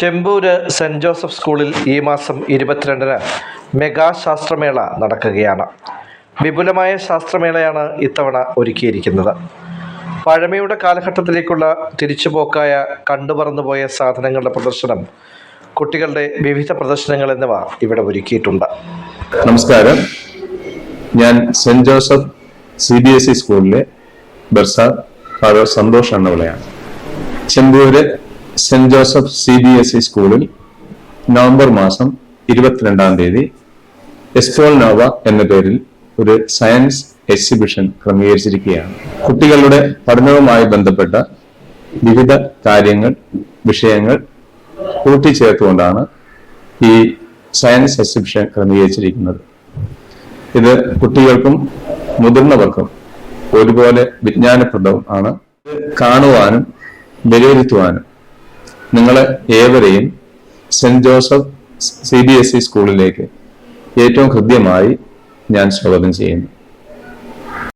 Chempur saint Joseph സ്കൂളിൽ ഈ മാസം ഇരുപത്തിരണ്ടിന് മെഗാ ശാസ്ത്രമേള നടക്കുകയാണ്. വിപുലമായ ശാസ്ത്രമേളയാണ് ഇത്തവണ ഒരുക്കിയിരിക്കുന്നത്. പഴമയുടെ കാലഘട്ടത്തിലേക്കുള്ള തിരിച്ചുപോക്കായ കണ്ടുപറന്നുപോയ സാധനങ്ങളുടെ പ്രദർശനം കുട്ടികളുടെ വിവിധ പ്രദർശനങ്ങൾ എന്നിവ ഇവിടെ ഒരുക്കിയിട്ടുണ്ട്. നമസ്കാരം. ഞാൻ Saint Joseph C B S E സ്കൂളിലെ bursar father Santhosh അണ്ണവിളയാണ് Chembur Saint Joseph C B S E സ്കൂളിൽ നവംബർ മാസം ഇരുപത്തിരണ്ടാം തീയതി എസ്പോൾ നോവ എന്ന പേരിൽ ഒരു സയൻസ് എക്സിബിഷൻ ക്രമീകരിച്ചിരിക്കുകയാണ്. കുട്ടികളുടെ പഠനവുമായി ബന്ധപ്പെട്ട വിവിധ കാര്യങ്ങൾ വിഷയങ്ങൾ കൂട്ടിച്ചേർത്തുകൊണ്ടാണ് ഈ സയൻസ് എക്സിബിഷൻ ക്രമീകരിച്ചിരിക്കുന്നത്. ഇത് കുട്ടികൾക്കും മുതിർന്നവർക്കും ഒരുപോലെ വിജ്ഞാനപ്രദവും ആണ്. കാണുവാനും വിലയിരുത്തുവാനും നിങ്ങളെ ഏവരെയും Saint Joseph C B S E സ്കൂളിലേക്ക് ഏറ്റവും ഹൃദ്യമായി ഞാൻ സ്വാഗതം ചെയ്യുന്നു.